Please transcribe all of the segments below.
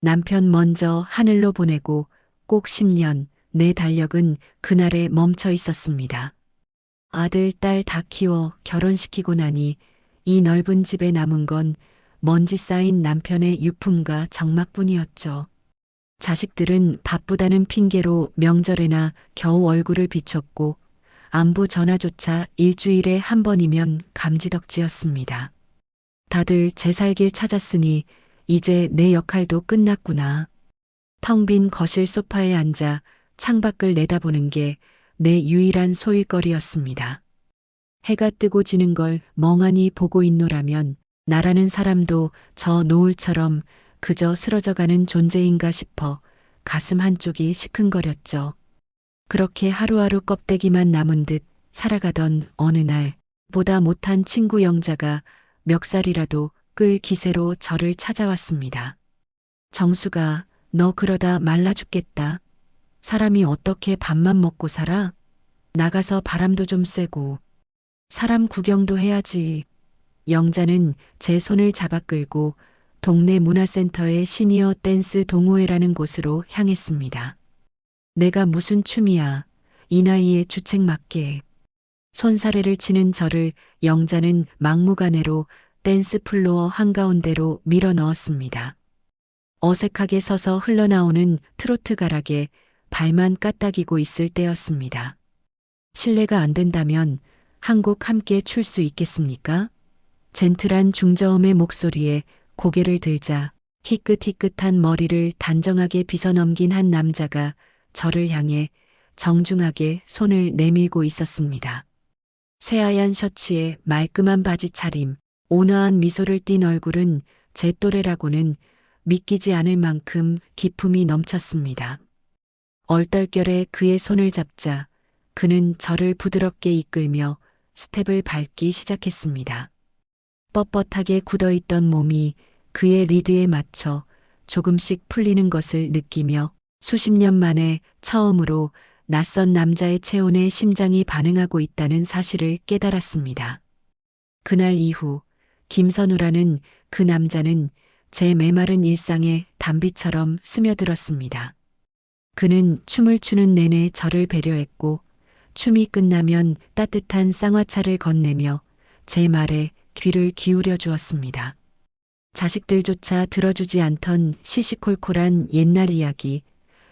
남편 먼저 하늘로 보내고 꼭 10년 내 달력은 그날에 멈춰 있었습니다. 아들, 딸 다 키워 결혼시키고 나니 이 넓은 집에 남은 건 먼지 쌓인 남편의 유품과 적막뿐이었죠. 자식들은 바쁘다는 핑계로 명절에나 겨우 얼굴을 비췄고 안부 전화조차 일주일에 한 번이면 감지덕지였습니다. 다들 제 살길 찾았으니 이제 내 역할도 끝났구나. 텅 빈 거실 소파에 앉아 창밖을 내다보는 게 내 유일한 소일거리였습니다. 해가 뜨고 지는 걸 멍하니 보고 있노라면 나라는 사람도 저 노을처럼 그저 쓰러져가는 존재인가 싶어 가슴 한쪽이 시큰거렸죠. 그렇게 하루하루 껍데기만 남은 듯 살아가던 어느 날 보다 못한 친구 영자가 멱살이라도 끌 기세로 저를 찾아왔습니다. 정수가 너 그러다 말라 죽겠다. 사람이 어떻게 밥만 먹고 살아? 나가서 바람도 좀 쐬고 사람 구경도 해야지. 영자는 제 손을 잡아 끌고 동네 문화센터의 시니어 댄스 동호회라는 곳으로 향했습니다. 내가 무슨 춤이야. 이 나이에 주책 맞게. 손사래를 치는 저를 영자는 막무가내로 댄스 플로어 한가운데로 밀어 넣었습니다. 어색하게 서서 흘러나오는 트로트 가락에 발만 까딱이고 있을 때였습니다. 실례가 안 된다면 한 곡 함께 출 수 있겠습니까? 젠틀한 중저음의 목소리에 고개를 들자 희끗희끗한 머리를 단정하게 빗어넘긴 한 남자가 저를 향해 정중하게 손을 내밀고 있었습니다. 새하얀 셔츠에 말끔한 바지 차림, 온화한 미소를 띤 얼굴은 제 또래라고는 믿기지 않을 만큼 기품이 넘쳤습니다. 얼떨결에 그의 손을 잡자 그는 저를 부드럽게 이끌며 스텝을 밟기 시작했습니다. 뻣뻣하게 굳어있던 몸이 그의 리드에 맞춰 조금씩 풀리는 것을 느끼며 수십 년 만에 처음으로 낯선 남자의 체온에 심장이 반응하고 있다는 사실을 깨달았습니다. 그날 이후 김선우라는 그 남자는 제 메마른 일상에 담비처럼 스며들었습니다. 그는 춤을 추는 내내 저를 배려했고 춤이 끝나면 따뜻한 쌍화차를 건네며 제 말에 귀를 기울여 주었습니다. 자식들조차 들어주지 않던 시시콜콜한 옛날 이야기,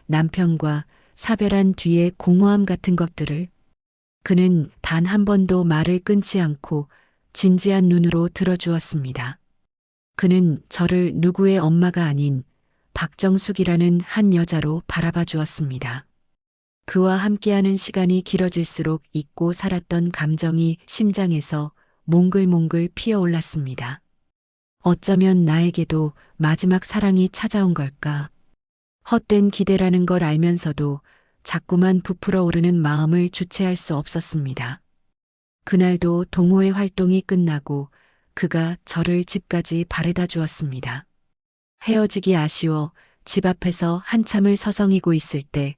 남편과 사별한 뒤의 공허함 같은 것들을 그는 단 한 번도 말을 끊지 않고 진지한 눈으로 들어주었습니다. 그는 저를 누구의 엄마가 아닌 박정숙이라는 한 여자로 바라봐 주었습니다. 그와 함께하는 시간이 길어질수록 잊고 살았던 감정이 심장에서 몽글몽글 피어올랐습니다. 어쩌면 나에게도 마지막 사랑이 찾아온 걸까? 헛된 기대라는 걸 알면서도 자꾸만 부풀어 오르는 마음을 주체할 수 없었습니다. 그날도 동호회 활동이 끝나고 그가 저를 집까지 바래다 주었습니다. 헤어지기 아쉬워 집 앞에서 한참을 서성이고 있을 때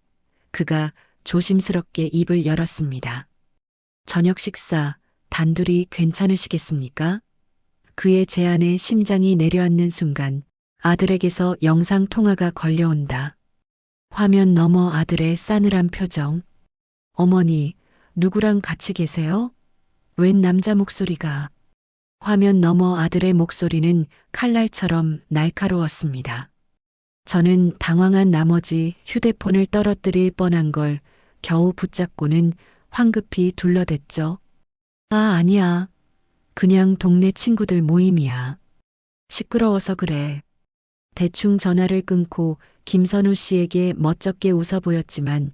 그가 조심스럽게 입을 열었습니다. 저녁 식사 단둘이 괜찮으시겠습니까? 그의 제안에 심장이 내려앉는 순간 아들에게서 영상 통화가 걸려온다. 화면 너머 아들의 싸늘한 표정. 어머니, 누구랑 같이 계세요? 웬 남자 목소리가. 화면 너머 아들의 목소리는 칼날처럼 날카로웠습니다. 저는 당황한 나머지 휴대폰을 떨어뜨릴 뻔한 걸 겨우 붙잡고는 황급히 둘러댔죠. 아, 아니야. 그냥 동네 친구들 모임이야. 시끄러워서 그래. 대충 전화를 끊고 김선우 씨에게 멋쩍게 웃어 보였지만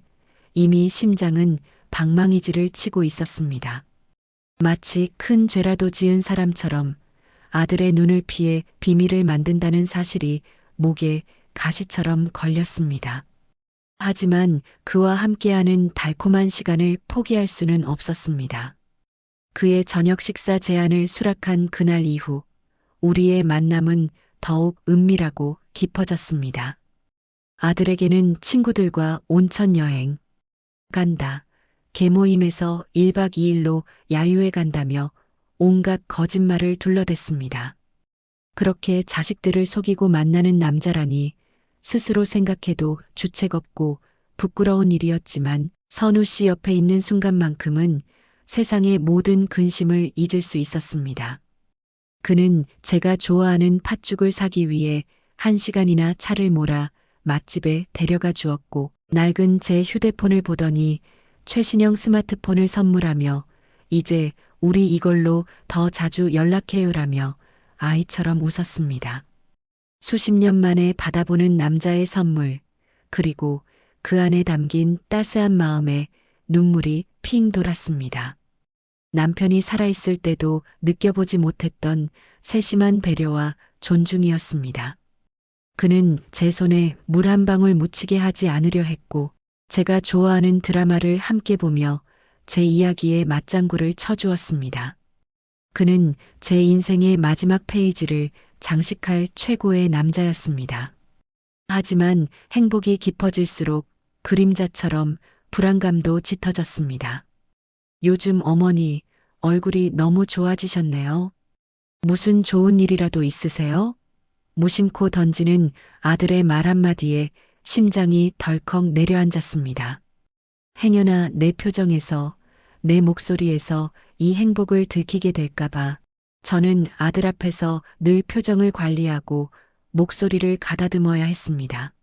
이미 심장은 방망이질을 치고 있었습니다. 마치 큰 죄라도 지은 사람처럼 아들의 눈을 피해 비밀을 만든다는 사실이 목에 가시처럼 걸렸습니다. 하지만 그와 함께하는 달콤한 시간을 포기할 수는 없었습니다. 그의 저녁 식사 제안을 수락한 그날 이후 우리의 만남은 더욱 은밀하고 깊어졌습니다. 아들에게는 친구들과 온천 여행 간다. 개모임에서 1박 2일로 야유회 간다며 온갖 거짓말을 둘러댔습니다. 그렇게 자식들을 속이고 만나는 남자라니 스스로 생각해도 주책 없고 부끄러운 일이었지만 선우 씨 옆에 있는 순간만큼은 세상의 모든 근심을 잊을 수 있었습니다. 그는 제가 좋아하는 팥죽을 사기 위해 한 시간이나 차를 몰아 맛집에 데려가 주었고 낡은 제 휴대폰을 보더니 최신형 스마트폰을 선물하며 이제 우리 이걸로 더 자주 연락해요라며 아이처럼 웃었습니다. 수십 년 만에 받아보는 남자의 선물, 그리고 그 안에 담긴 따스한 마음에 눈물이 핑 돌았습니다. 남편이 살아있을 때도 느껴보지 못했던 세심한 배려와 존중이었습니다. 그는 제 손에 물 한 방울 묻히게 하지 않으려 했고, 제가 좋아하는 드라마를 함께 보며 제 이야기에 맞장구를 쳐주었습니다. 그는 제 인생의 마지막 페이지를 장식할 최고의 남자였습니다. 하지만 행복이 깊어질수록 그림자처럼 불안감도 짙어졌습니다. 요즘 어머니 얼굴이 너무 좋아지셨네요. 무슨 좋은 일이라도 있으세요? 무심코 던지는 아들의 말 한마디에 심장이 덜컥 내려앉았습니다. 행여나 내 표정에서, 내 목소리에서 이 행복을 들키게 될까봐 저는 아들 앞에서 늘 표정을 관리하고 목소리를 가다듬어야 했습니다.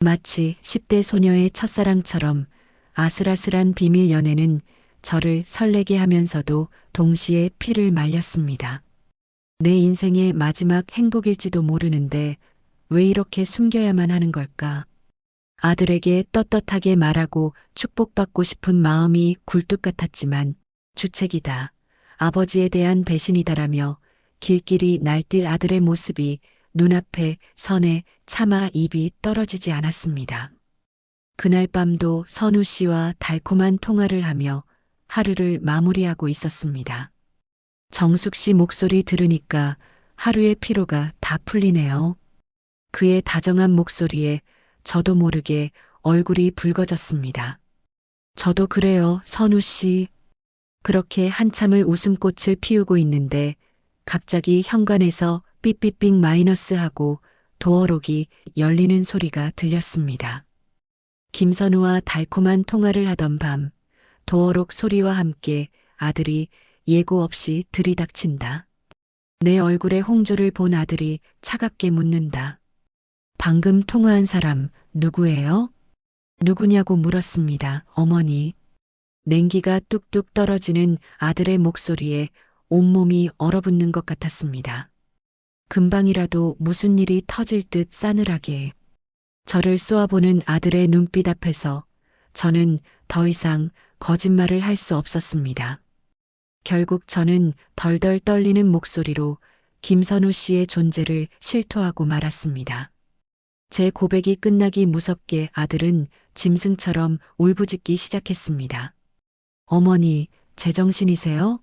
마치 10대 소녀의 첫사랑처럼 아슬아슬한 비밀 연애는 저를 설레게 하면서도 동시에 피를 말렸습니다. 내 인생의 마지막 행복일지도 모르는데 왜 이렇게 숨겨야만 하는 걸까? 아들에게 떳떳하게 말하고 축복받고 싶은 마음이 굴뚝 같았지만 주책이다. 아버지에 대한 배신이다라며 길길이 날뛸 아들의 모습이 눈앞에 선에 차마 입이 떨어지지 않았습니다. 그날 밤도 선우 씨와 달콤한 통화를 하며 하루를 마무리하고 있었습니다. 정숙 씨 목소리 들으니까 하루의 피로가 다 풀리네요. 그의 다정한 목소리에 저도 모르게 얼굴이 붉어졌습니다. 저도 그래요, 선우 씨. 그렇게 한참을 웃음꽃을 피우고 있는데 갑자기 현관에서 삐삐삥 마이너스 하고 도어록이 열리는 소리가 들렸습니다. 김선우와 달콤한 통화를 하던 밤, 도어록 소리와 함께 아들이 예고 없이 들이닥친다. 내 얼굴에 홍조를 본 아들이 차갑게 묻는다. 방금 통화한 사람 누구예요? 누구냐고 물었습니다. 어머니. 냉기가 뚝뚝 떨어지는 아들의 목소리에 온몸이 얼어붙는 것 같았습니다. 금방이라도 무슨 일이 터질 듯 싸늘하게 저를 쏘아보는 아들의 눈빛 앞에서 저는 더 이상 거짓말을 할 수 없었습니다. 결국 저는 덜덜 떨리는 목소리로 김선우 씨의 존재를 실토하고 말았습니다. 제 고백이 끝나기 무섭게 아들은 짐승처럼 울부짖기 시작했습니다. 어머니, 제정신이세요?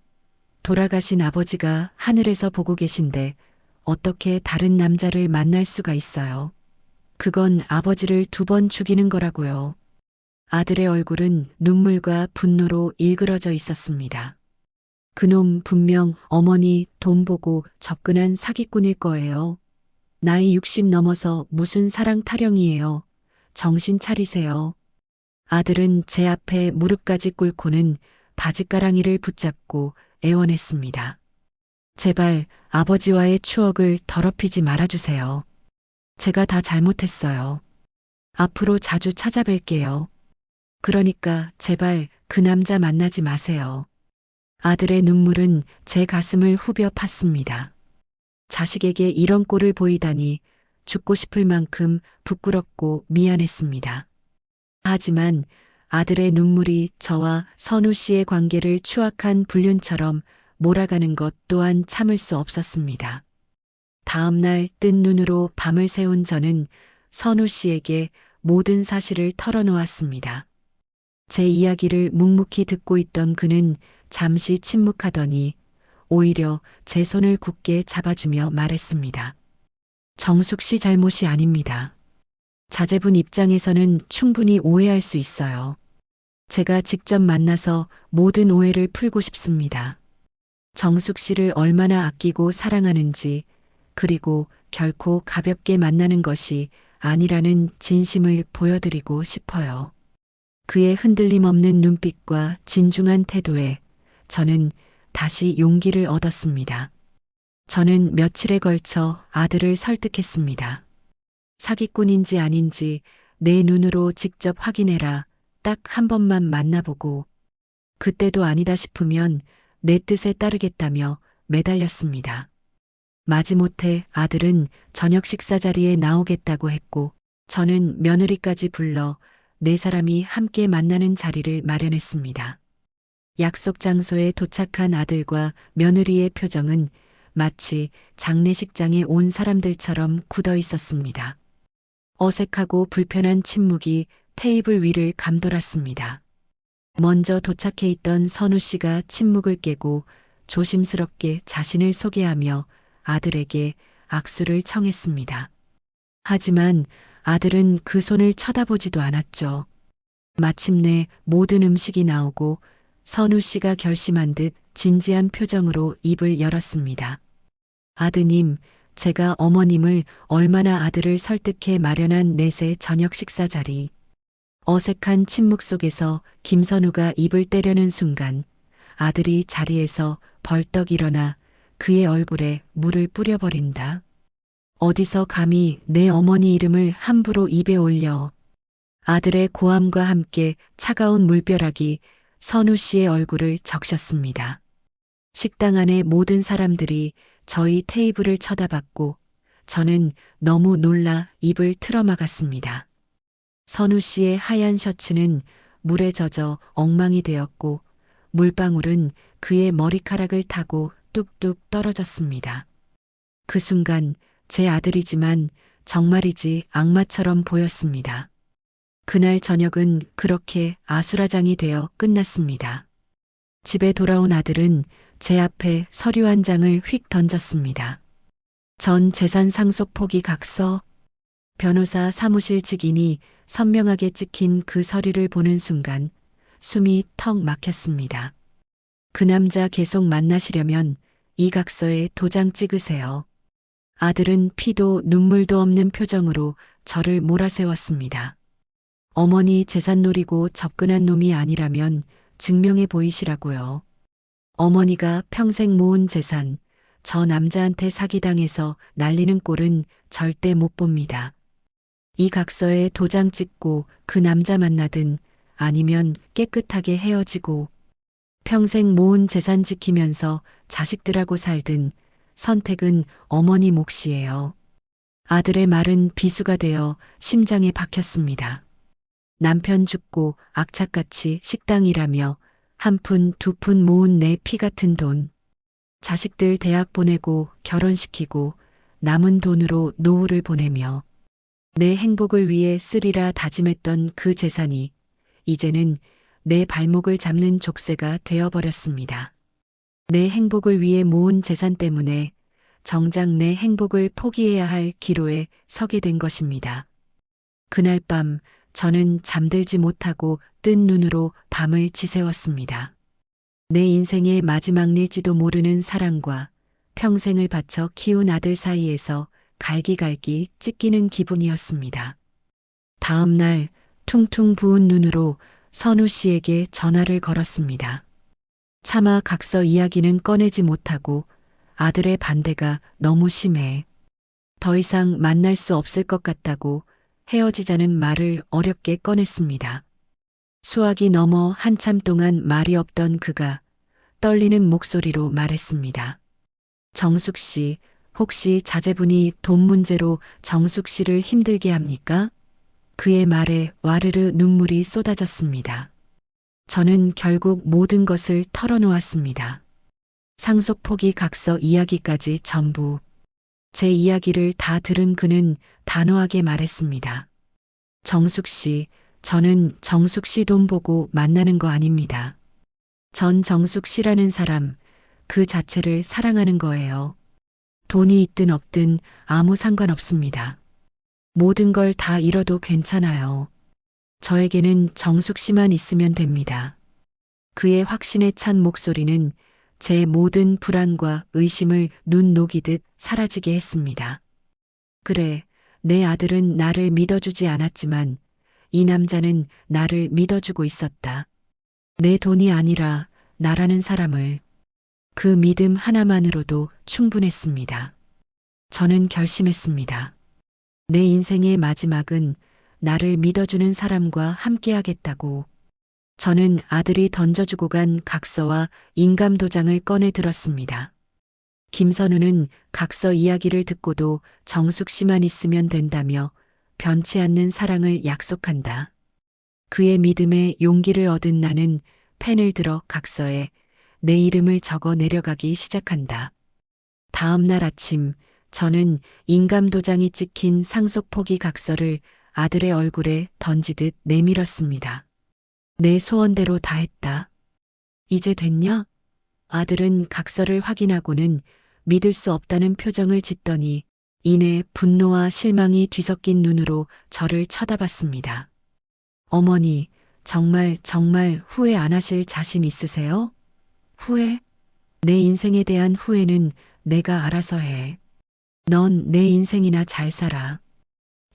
돌아가신 아버지가 하늘에서 보고 계신데 어떻게 다른 남자를 만날 수가 있어요? 그건 아버지를 두 번 죽이는 거라고요. 아들의 얼굴은 눈물과 분노로 일그러져 있었습니다. 그놈 분명 어머니 돈 보고 접근한 사기꾼일 거예요. 나이 60 넘어서 무슨 사랑 타령이에요. 정신 차리세요. 아들은 제 앞에 무릎까지 꿇고는 바지가랑이를 붙잡고 애원했습니다. 제발 아버지와의 추억을 더럽히지 말아주세요. 제가 다 잘못했어요. 앞으로 자주 찾아뵐게요. 그러니까 제발 그 남자 만나지 마세요. 아들의 눈물은 제 가슴을 후벼 팠습니다. 자식에게 이런 꼴을 보이다니 죽고 싶을 만큼 부끄럽고 미안했습니다. 하지만 아들의 눈물이 저와 선우 씨의 관계를 추악한 불륜처럼 몰아가는 것 또한 참을 수 없었습니다. 다음 날 뜬 눈으로 밤을 새운 저는 선우 씨에게 모든 사실을 털어놓았습니다. 제 이야기를 묵묵히 듣고 있던 그는 잠시 침묵하더니 오히려 제 손을 굳게 잡아주며 말했습니다. 정숙 씨 잘못이 아닙니다. 자제분 입장에서는 충분히 오해할 수 있어요. 제가 직접 만나서 모든 오해를 풀고 싶습니다. 정숙 씨를 얼마나 아끼고 사랑하는지, 그리고 결코 가볍게 만나는 것이 아니라는 진심을 보여드리고 싶어요. 그의 흔들림 없는 눈빛과 진중한 태도에 저는 다시 용기를 얻었습니다. 저는 며칠에 걸쳐 아들을 설득했습니다. 사기꾼인지 아닌지 내 눈으로 직접 확인해라. 딱 한 번만 만나보고 그때도 아니다 싶으면 내 뜻에 따르겠다며 매달렸습니다. 마지못해 아들은 저녁 식사 자리에 나오겠다고 했고 저는 며느리까지 불러 네 사람이 함께 만나는 자리를 마련했습니다. 약속 장소에 도착한 아들과 며느리의 표정은 마치 장례식장에 온 사람들처럼 굳어 있었습니다. 어색하고 불편한 침묵이 테이블 위를 감돌았습니다. 먼저 도착해 있던 선우 씨가 침묵을 깨고 조심스럽게 자신을 소개하며 아들에게 악수를 청했습니다. 하지만 아들은 그 손을 쳐다보지도 않았죠. 마침내 모든 음식이 나오고 선우 씨가 결심한 듯 진지한 표정으로 입을 열었습니다. 아드님, 제가 어머님을 얼마나 아들을 설득해 마련한 넷의 저녁 식사 자리. 어색한 침묵 속에서 김선우가 입을 떼려는 순간 아들이 자리에서 벌떡 일어나 그의 얼굴에 물을 뿌려버린다. 어디서 감히 내 어머니 이름을 함부로 입에 올려. 아들의 고함과 함께 차가운 물벼락이 선우 씨의 얼굴을 적셨습니다. 식당 안의 모든 사람들이 저희 테이블을 쳐다봤고 저는 너무 놀라 입을 틀어막았습니다. 선우 씨의 하얀 셔츠는 물에 젖어 엉망이 되었고 물방울은 그의 머리카락을 타고 뚝뚝 떨어졌습니다. 그 순간 제 아들이지만 정말이지 악마처럼 보였습니다. 그날 저녁은 그렇게 아수라장이 되어 끝났습니다. 집에 돌아온 아들은 제 앞에 서류 한 장을 휙 던졌습니다. 전 재산 상속 포기 각서. 변호사 사무실 직인이 선명하게 찍힌 그 서류를 보는 순간 숨이 턱 막혔습니다. 그 남자 계속 만나시려면 이 각서에 도장 찍으세요. 아들은 피도 눈물도 없는 표정으로 저를 몰아세웠습니다. 어머니 재산 노리고 접근한 놈이 아니라면 증명해 보이시라고요. 어머니가 평생 모은 재산, 저 남자한테 사기당해서 날리는 꼴은 절대 못 봅니다. 이 각서에 도장 찍고 그 남자 만나든 아니면 깨끗하게 헤어지고 평생 모은 재산 지키면서 자식들하고 살든 선택은 어머니 몫이에요. 아들의 말은 비수가 되어 심장에 박혔습니다. 남편 죽고 악착같이 식당이라며 한 푼두푼 모은 내 피 같은 돈. 자식들 대학 보내고 결혼시키고 남은 돈으로 노후를 보내며 내 행복을 위해 쓰리라 다짐했던 그 재산이 이제는 내 발목을 잡는 족쇄가 되어버렸습니다. 내 행복을 위해 모은 재산 때문에 정작 내 행복을 포기해야 할 기로에 서게 된 것입니다. 그날 밤 저는 잠들지 못하고 뜬 눈으로 밤을 지새웠습니다. 내 인생의 마지막일지도 모르는 사랑과 평생을 바쳐 키운 아들 사이에서 갈기갈기 찢기는 기분이었습니다. 다음 날 퉁퉁 부은 눈으로 선우 씨에게 전화를 걸었습니다. 차마 각서 이야기는 꺼내지 못하고 아들의 반대가 너무 심해. 더 이상 만날 수 없을 것 같다고 헤어지자는 말을 어렵게 꺼냈습니다. 수학이 넘어 한참 동안 말이 없던 그가 떨리는 목소리로 말했습니다. 정숙 씨, 혹시 자제분이 돈 문제로 정숙 씨를 힘들게 합니까? 그의 말에 와르르 눈물이 쏟아졌습니다. 저는 결국 모든 것을 털어놓았습니다. 상속 포기 각서 이야기까지 전부 제 이야기를 다 들은 그는 단호하게 말했습니다. 정숙 씨, 저는 정숙 씨 돈 보고 만나는 거 아닙니다. 전 정숙 씨라는 사람, 그 자체를 사랑하는 거예요. 돈이 있든 없든 아무 상관 없습니다. 모든 걸 다 잃어도 괜찮아요. 저에게는 정숙 씨만 있으면 됩니다. 그의 확신에 찬 목소리는 제 모든 불안과 의심을 눈 녹이듯 사라지게 했습니다. 그래, 내 아들은 나를 믿어주지 않았지만 이 남자는 나를 믿어주고 있었다. 내 돈이 아니라 나라는 사람을 그 믿음 하나만으로도 충분했습니다. 저는 결심했습니다. 내 인생의 마지막은 나를 믿어주는 사람과 함께하겠다고. 저는 아들이 던져주고 간 각서와 인감 도장을 꺼내 들었습니다. 김선우는 각서 이야기를 듣고도 정숙 씨만 있으면 된다며 변치 않는 사랑을 약속한다. 그의 믿음에 용기를 얻은 나는 펜을 들어 각서에 내 이름을 적어 내려가기 시작한다. 다음 날 아침 저는 인감 도장이 찍힌 상속 포기 각서를 아들의 얼굴에 던지듯 내밀었습니다. 내 소원대로 다 했다. 이제 됐냐? 아들은 각서를 확인하고는 믿을 수 없다는 표정을 짓더니 이내 분노와 실망이 뒤섞인 눈으로 저를 쳐다봤습니다. 어머니, 정말 정말 후회 안 하실 자신 있으세요? 후회? 내 인생에 대한 후회는 내가 알아서 해. 넌 내 인생이나 잘 살아.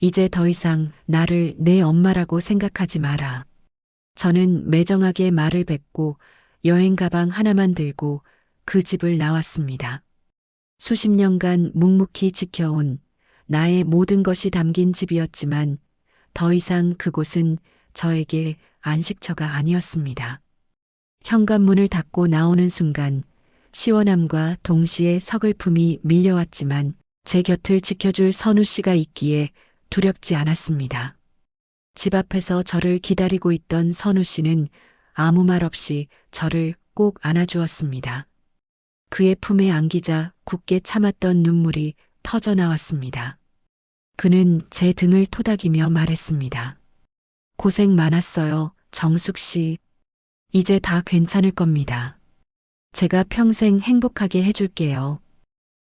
이제 더 이상 나를 내 엄마라고 생각하지 마라. 저는 매정하게 말을 뱉고 여행 가방 하나만 들고 그 집을 나왔습니다. 수십 년간 묵묵히 지켜온 나의 모든 것이 담긴 집이었지만 더 이상 그곳은 저에게 안식처가 아니었습니다. 현관문을 닫고 나오는 순간 시원함과 동시에 서글픔이 밀려왔지만 제 곁을 지켜줄 선우 씨가 있기에 두렵지 않았습니다. 집 앞에서 저를 기다리고 있던 선우 씨는 아무 말 없이 저를 꼭 안아주었습니다. 그의 품에 안기자 굳게 참았던 눈물이 터져 나왔습니다. 그는 제 등을 토닥이며 말했습니다. 고생 많았어요, 정숙 씨. 이제 다 괜찮을 겁니다. 제가 평생 행복하게 해줄게요.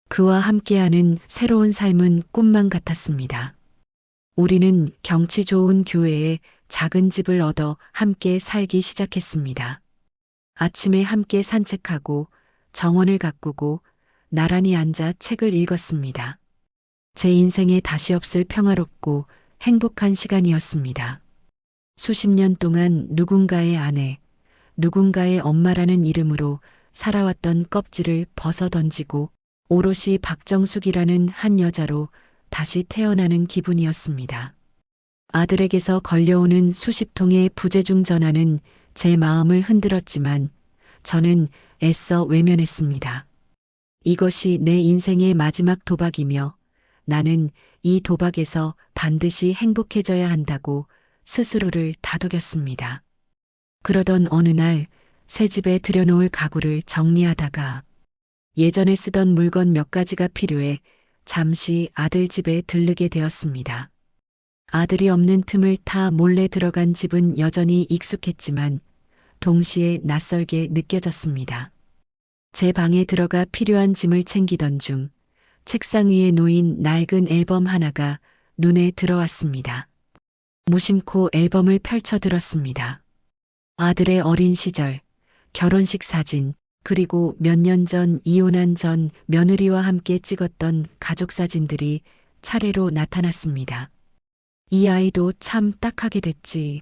그와 함께하는 새로운 삶은 꿈만 같았습니다. 우리는 경치 좋은 교회에 작은 집을 얻어 함께 살기 시작했습니다. 아침에 함께 산책하고 정원을 가꾸고 나란히 앉아 책을 읽었습니다. 제 인생에 다시 없을 평화롭고 행복한 시간이었습니다. 수십 년 동안 누군가의 아내, 누군가의 엄마라는 이름으로 살아왔던 껍질을 벗어 던지고 오롯이 박정숙이라는 한 여자로 다시 태어나는 기분이었습니다. 아들에게서 걸려오는 수십 통의 부재중 전화는 제 마음을 흔들었지만 저는 애써 외면했습니다. 이것이 내 인생의 마지막 도박이며 나는 이 도박에서 반드시 행복해져야 한다고 스스로를 다독였습니다. 그러던 어느 날 새 집에 들여놓을 가구를 정리하다가 예전에 쓰던 물건 몇 가지가 필요해 잠시 아들 집에 들르게 되었습니다. 아들이 없는 틈을 타 몰래 들어간 집은 여전히 익숙했지만 동시에 낯설게 느껴졌습니다. 제 방에 들어가 필요한 짐을 챙기던 중 책상 위에 놓인 낡은 앨범 하나가 눈에 들어왔습니다. 무심코 앨범을 펼쳐 들었습니다. 아들의 어린 시절, 결혼식 사진, 그리고 몇 년 전 이혼한 전 며느리와 함께 찍었던 가족 사진들이 차례로 나타났습니다. 이 아이도 참 딱하게 됐지.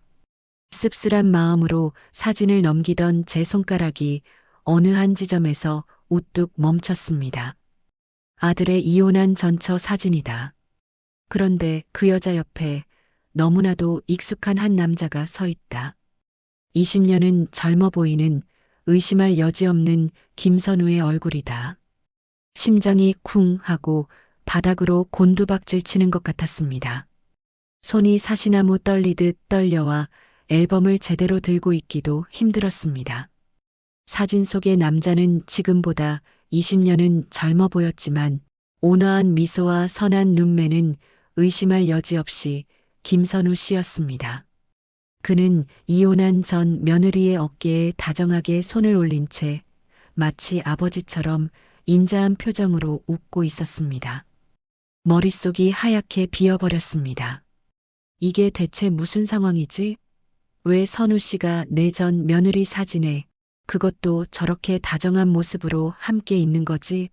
씁쓸한 마음으로 사진을 넘기던 제 손가락이 어느 한 지점에서 우뚝 멈췄습니다. 아들의 이혼한 전처 사진이다. 그런데 그 여자 옆에 너무나도 익숙한 한 남자가 서 있다. 20년은 젊어 보이는 의심할 여지 없는 김선우의 얼굴이다. 심장이 쿵 하고 바닥으로 곤두박질 치는 것 같았습니다. 손이 사시나무 떨리듯 떨려와 앨범을 제대로 들고 있기도 힘들었습니다. 사진 속의 남자는 지금보다 20년은 젊어 보였지만 온화한 미소와 선한 눈매는 의심할 여지 없이 김선우 씨였습니다. 그는 이혼한 전 며느리의 어깨에 다정하게 손을 올린 채 마치 아버지처럼 인자한 표정으로 웃고 있었습니다. 머릿속이 하얗게 비어버렸습니다. 이게 대체 무슨 상황이지? 왜 선우 씨가 내 전 며느리 사진에 그것도 저렇게 다정한 모습으로 함께 있는 거지?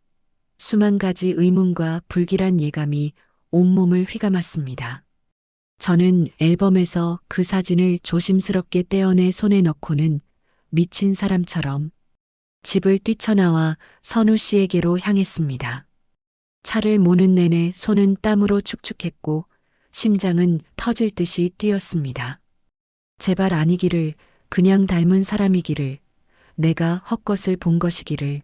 수만 가지 의문과 불길한 예감이 온몸을 휘감았습니다. 저는 앨범에서 그 사진을 조심스럽게 떼어내 손에 넣고는 미친 사람처럼 집을 뛰쳐나와 선우 씨에게로 향했습니다. 차를 모는 내내 손은 땀으로 축축했고 심장은 터질 듯이 뛰었습니다. 제발 아니기를 그냥 닮은 사람이기를 내가 헛것을 본 것이기를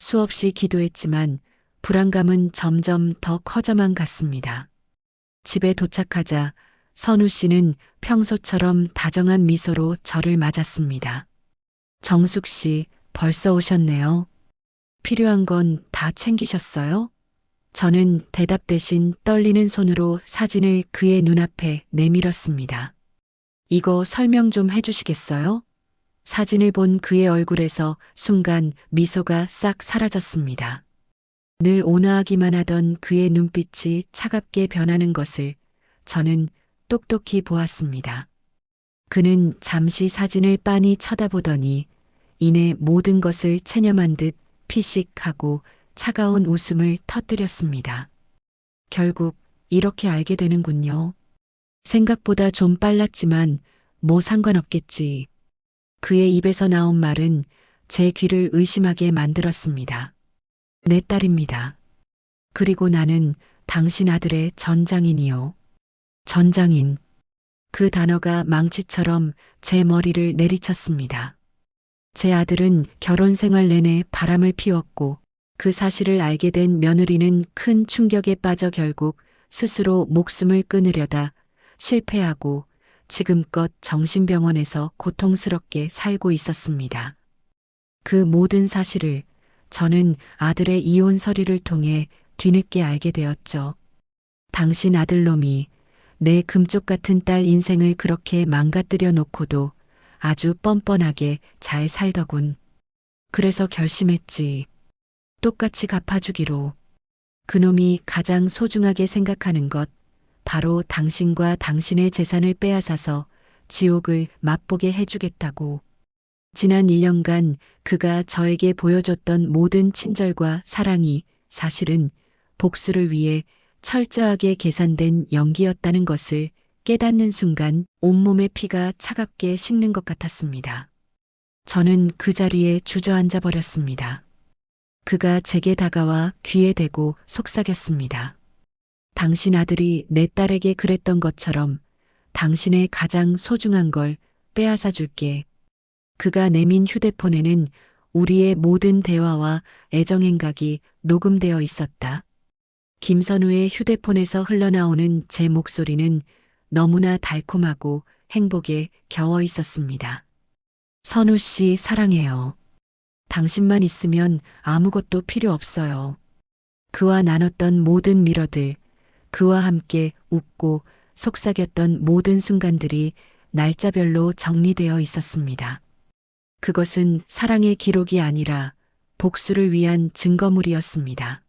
수없이 기도했지만 불안감은 점점 더 커져만 갔습니다. 집에 도착하자 선우 씨는 평소처럼 다정한 미소로 저를 맞았습니다. 정숙 씨, 벌써 오셨네요. 필요한 건 다 챙기셨어요? 저는 대답 대신 떨리는 손으로 사진을 그의 눈앞에 내밀었습니다. 이거 설명 좀 해주시겠어요? 사진을 본 그의 얼굴에서 순간 미소가 싹 사라졌습니다. 늘 온화하기만 하던 그의 눈빛이 차갑게 변하는 것을 저는 똑똑히 보았습니다. 그는 잠시 사진을 빤히 쳐다보더니 이내 모든 것을 체념한 듯 피식하고 차가운 웃음을 터뜨렸습니다. 결국 이렇게 알게 되는군요. 생각보다 좀 빨랐지만 뭐 상관없겠지. 그의 입에서 나온 말은 제 귀를 의심하게 만들었습니다. 내 딸입니다. 그리고 나는 당신 아들의 전장인이요. 전장인. 그 단어가 망치처럼 제 머리를 내리쳤습니다. 제 아들은 결혼 생활 내내 바람을 피웠고 그 사실을 알게 된 며느리는 큰 충격에 빠져 결국 스스로 목숨을 끊으려다 실패하고 지금껏 정신병원에서 고통스럽게 살고 있었습니다. 그 모든 사실을 저는 아들의 이혼 서류를 통해 뒤늦게 알게 되었죠. 당신 아들놈이 내 금쪽 같은 딸 인생을 그렇게 망가뜨려 놓고도 아주 뻔뻔하게 잘 살더군. 그래서 결심했지. 똑같이 갚아주기로. 그놈이 가장 소중하게 생각하는 것, 바로 당신과 당신의 재산을 빼앗아서 지옥을 맛보게 해주겠다고. 지난 1년간 그가 저에게 보여줬던 모든 친절과 사랑이 사실은 복수를 위해 철저하게 계산된 연기였다는 것을 깨닫는 순간 온몸의 피가 차갑게 식는 것 같았습니다. 저는 그 자리에 주저앉아 버렸습니다. 그가 제게 다가와 귀에 대고 속삭였습니다. 당신 아들이 내 딸에게 그랬던 것처럼 당신의 가장 소중한 걸 빼앗아 줄게. 그가 내민 휴대폰에는 우리의 모든 대화와 애정 행각이 녹음되어 있었다. 김선우의 휴대폰에서 흘러나오는 제 목소리는 너무나 달콤하고 행복에 겨워 있었습니다. 선우 씨 사랑해요. 당신만 있으면 아무것도 필요 없어요. 그와 나눴던 모든 미러들, 그와 함께 웃고 속삭였던 모든 순간들이 날짜별로 정리되어 있었습니다. 그것은 사랑의 기록이 아니라 복수를 위한 증거물이었습니다.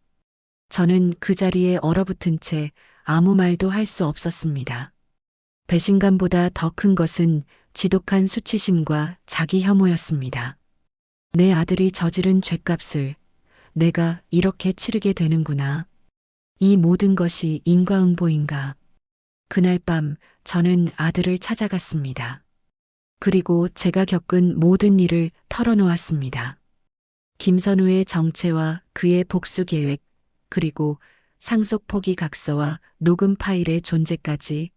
저는 그 자리에 얼어붙은 채 아무 말도 할 수 없었습니다. 배신감보다 더 큰 것은 지독한 수치심과 자기 혐오였습니다. 내 아들이 저지른 죄값을 내가 이렇게 치르게 되는구나. 이 모든 것이 인과응보인가. 그날 밤 저는 아들을 찾아갔습니다. 그리고 제가 겪은 모든 일을 털어놓았습니다. 김선우의 정체와 그의 복수 계획, 그리고 상속 포기 각서와 녹음 파일의 존재까지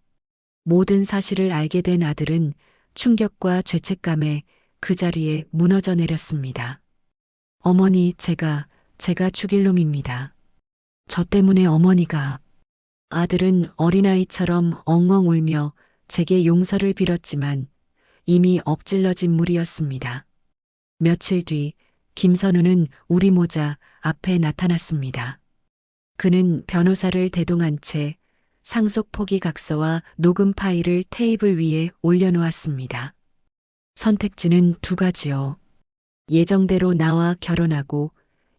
모든 사실을 알게 된 아들은 충격과 죄책감에 그 자리에 무너져 내렸습니다. 어머니, 제가, 제가 죽일 놈입니다. 저 때문에 어머니가. 아들은 어린아이처럼 엉엉 울며 제게 용서를 빌었지만 이미 엎질러진 물이었습니다. 며칠 뒤 김선우는 우리 모자 앞에 나타났습니다. 그는 변호사를 대동한 채 상속 포기 각서와 녹음 파일을 테이블 위에 올려놓았습니다. 선택지는 두 가지요. 예정대로 나와 결혼하고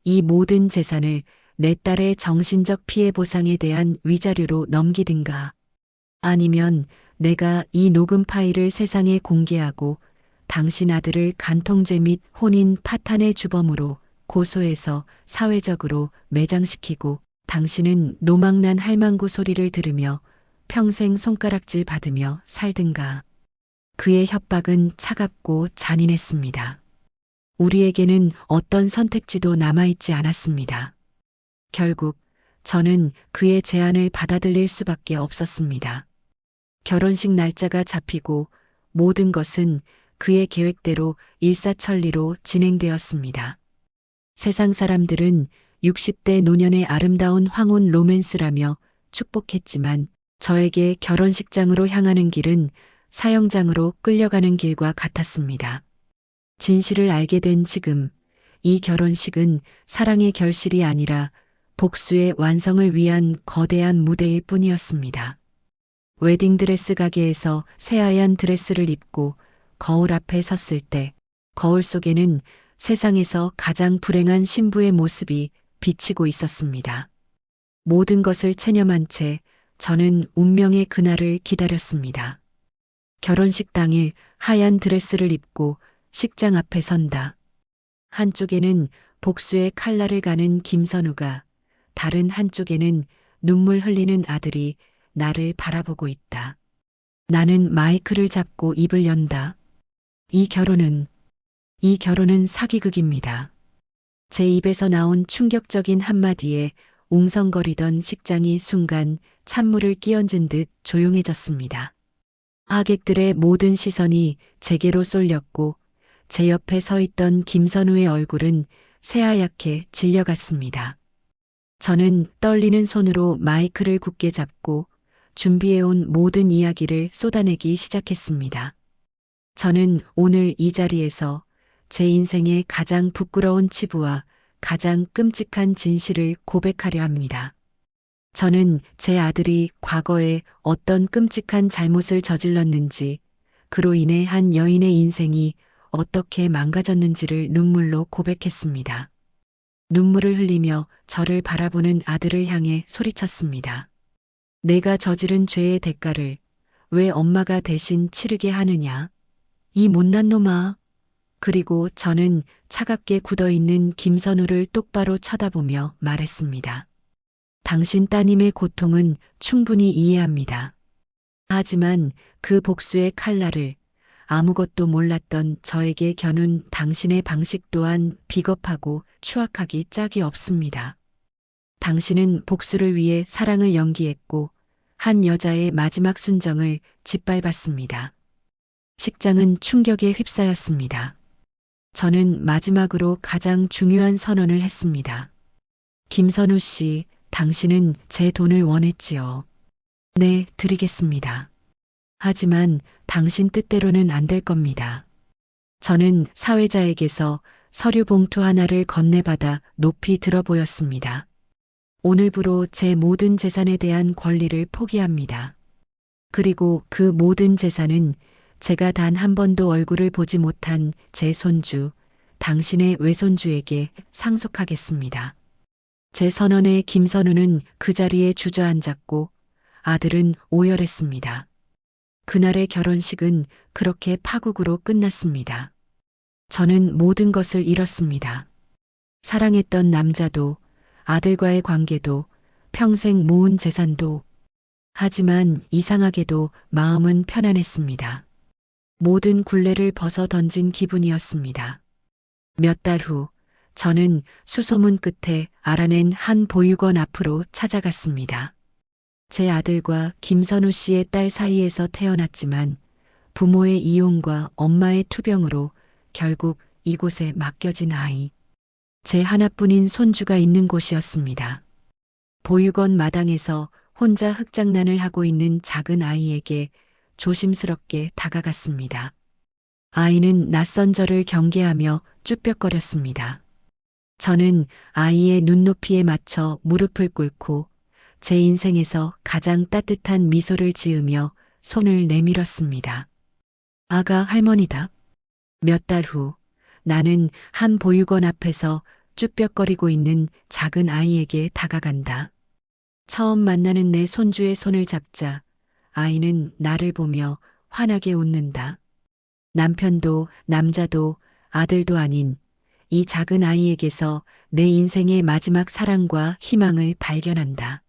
이 모든 재산을 내 딸의 정신적 피해 보상에 대한 위자료로 넘기든가 아니면 내가 이 녹음 파일을 세상에 공개하고 당신 아들을 간통죄 및 혼인 파탄의 주범으로 고소해서 사회적으로 매장시키고 당신은 노망난 할망구 소리를 들으며 평생 손가락질 받으며 살든가. 그의 협박은 차갑고 잔인했습니다. 우리에게는 어떤 선택지도 남아있지 않았습니다. 결국 저는 그의 제안을 받아들일 수밖에 없었습니다. 결혼식 날짜가 잡히고 모든 것은 그의 계획대로 일사천리로 진행되었습니다. 세상 사람들은 60대 노년의 아름다운 황혼 로맨스라며 축복했지만 저에게 결혼식장으로 향하는 길은 사형장으로 끌려가는 길과 같았습니다. 진실을 알게 된 지금 이 결혼식은 사랑의 결실이 아니라 복수의 완성을 위한 거대한 무대일 뿐이었습니다. 웨딩드레스 가게에서 새하얀 드레스를 입고 거울 앞에 섰을 때 거울 속에는 세상에서 가장 불행한 신부의 모습이 비치고 있었습니다. 모든 것을 체념한 채 저는 운명의 그날을 기다렸습니다. 결혼식 당일 하얀 드레스를 입고 식장 앞에 선다. 한쪽에는 복수의 칼날을 가는 김선우가 다른 한쪽에는 눈물 흘리는 아들이 나를 바라보고 있다. 나는 마이크를 잡고 입을 연다. 이 결혼은, 이 결혼은 사기극입니다. 제 입에서 나온 충격적인 한마디에 웅성거리던 식장이 순간 찬물을 끼얹은 듯 조용해졌습니다. 하객들의 모든 시선이 제게로 쏠렸고 제 옆에 서 있던 김선우의 얼굴은 새하얗게 질려갔습니다. 저는 떨리는 손으로 마이크를 굳게 잡고 준비해온 모든 이야기를 쏟아내기 시작했습니다. 저는 오늘 이 자리에서 제 인생의 가장 부끄러운 치부와 가장 끔찍한 진실을 고백하려 합니다. 저는 제 아들이 과거에 어떤 끔찍한 잘못을 저질렀는지, 그로 인해 한 여인의 인생이 어떻게 망가졌는지를 눈물로 고백했습니다. 눈물을 흘리며 저를 바라보는 아들을 향해 소리쳤습니다. 내가 저지른 죄의 대가를 왜 엄마가 대신 치르게 하느냐? 이 못난 놈아. 그리고 저는 차갑게 굳어 있는 김선우를 똑바로 쳐다보며 말했습니다. 당신 따님의 고통은 충분히 이해합니다. 하지만 그 복수의 칼날을 아무것도 몰랐던 저에게 겨눈 당신의 방식 또한 비겁하고 추악하기 짝이 없습니다. 당신은 복수를 위해 사랑을 연기했고 한 여자의 마지막 순정을 짓밟았습니다. 식장은 충격에 휩싸였습니다. 저는 마지막으로 가장 중요한 선언을 했습니다. 김선우 씨, 당신은 제 돈을 원했지요. 네, 드리겠습니다. 하지만 당신 뜻대로는 안 될 겁니다. 저는 사회자에게서 서류 봉투 하나를 건네받아 높이 들어 보였습니다. 오늘부로 제 모든 재산에 대한 권리를 포기합니다. 그리고 그 모든 재산은 제가 단 한 번도 얼굴을 보지 못한 제 손주, 당신의 외손주에게 상속하겠습니다. 제 선언에 김선우는 그 자리에 주저앉았고 아들은 오열했습니다. 그날의 결혼식은 그렇게 파국으로 끝났습니다. 저는 모든 것을 잃었습니다. 사랑했던 남자도 아들과의 관계도 평생 모은 재산도 하지만 이상하게도 마음은 편안했습니다. 모든 굴레를 벗어 던진 기분이었습니다. 몇 달 후, 저는 수소문 끝에 알아낸 한 보육원 앞으로 찾아갔습니다. 제 아들과 김선우 씨의 딸 사이에서 태어났지만 부모의 이혼과 엄마의 투병으로 결국 이곳에 맡겨진 아이. 제 하나뿐인 손주가 있는 곳이었습니다. 보육원 마당에서 혼자 흙장난을 하고 있는 작은 아이에게 조심스럽게 다가갔습니다. 아이는 낯선 저를 경계하며 쭈뼛거렸습니다. 저는 아이의 눈높이에 맞춰 무릎을 꿇고 제 인생에서 가장 따뜻한 미소를 지으며 손을 내밀었습니다. 아가 할머니다. 몇 달 후, 나는 한 보육원 앞에서 쭈뼛거리고 있는 작은 아이에게 다가간다. 처음 만나는 내 손주의 손을 잡자 아이는 나를 보며 환하게 웃는다. 남편도 남자도 아들도 아닌 이 작은 아이에게서 내 인생의 마지막 사랑과 희망을 발견한다.